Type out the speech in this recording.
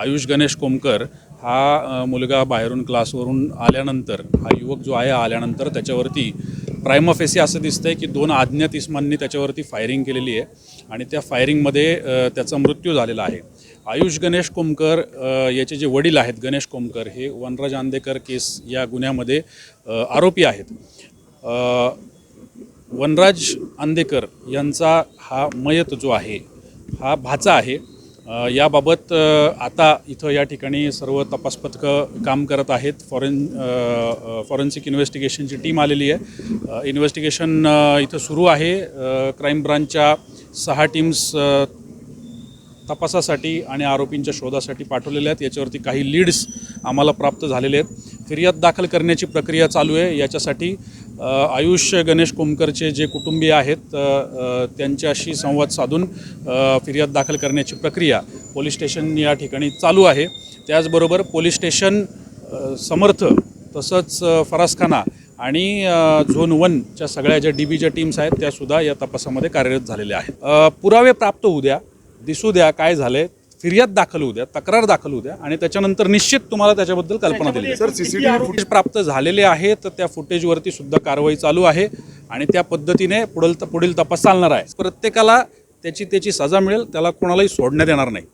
आयुष गणेश कोमकर हा मुलगा बाहेरून क्लासवरून आल्यानंतर हा युवक जो आहे आल्यानंतर त्याच्यावरती प्रायमफेसी असं दिसतं आहे की दोन अज्ञात इस्मांनी त्याच्यावरती फायरिंग केलेली आहे आणि त्या फायरिंगमध्ये त्याचा मृत्यू झालेला आहे. आयुष गणेश कोमकर याचे जे वडील आहेत गणेश कोमकर हे वनराज आंदेकर केस या गुन्ह्यामध्ये आरोपी आहेत. वनराज आंदेकर यांचा हा मयत जो आहे हा भाचा आहे. याबाबत आता इथं या ठिकाणी सर्व तपास पथकं काम करत आहेत. फॉरेन फॉरेन्सिक इन्व्हेस्टिगेशनची टीम आलेली आहे. इन्व्हेस्टिगेशन इथं सुरू आहे. क्राईम ब्रांचच्या सहा टीम्स तपासासाठी आणि आरोपींच्या शोधासाठी पाठवलेल्या आहेत. याच्यावरती काही लीड्स आम्हाला प्राप्त झालेले आहेत. फिर्याद दाखल करण्याची प्रक्रिया चालू आहे. याच्यासाठी आयुष्य गणेश कोमकरचे जे कुटुंबीय आहेत त्यांच्याशी संवाद साधून फिर्याद दाखल करण्याची प्रक्रिया पोलीस स्टेशन या ठिकाणी चालू आहे. त्याचबरोबर पोलीस स्टेशन समर्थ तसंच फरासखाना आणि झोन वनच्या सगळ्या ज्या डी बीच्या टीम्स आहेत त्यासुद्धा या तपासामध्ये कार्यरत झालेल्या आहेत. पुरावे प्राप्त होऊ द्या दिसू द्या काय झालंय. फिर्याद दाखल होऊ द्या तक्रार दाखल होऊ द्या आणि त्याच्यानंतर निश्चित तुम्हाला त्याच्याबद्दल कल्पना दिली सर सीसीटीव्ही फुटेज प्राप्त झालेले आहे तर त्या फुटेजवरती सुद्धा कारवाई चालू आहे आणि त्या पद्धतीने पुढील पुढील तपास चालणार आहे. प्रत्येकाला त्याची त्याची सजा मिळेल त्याला कोणालाही सोडण्यात येणार नाही.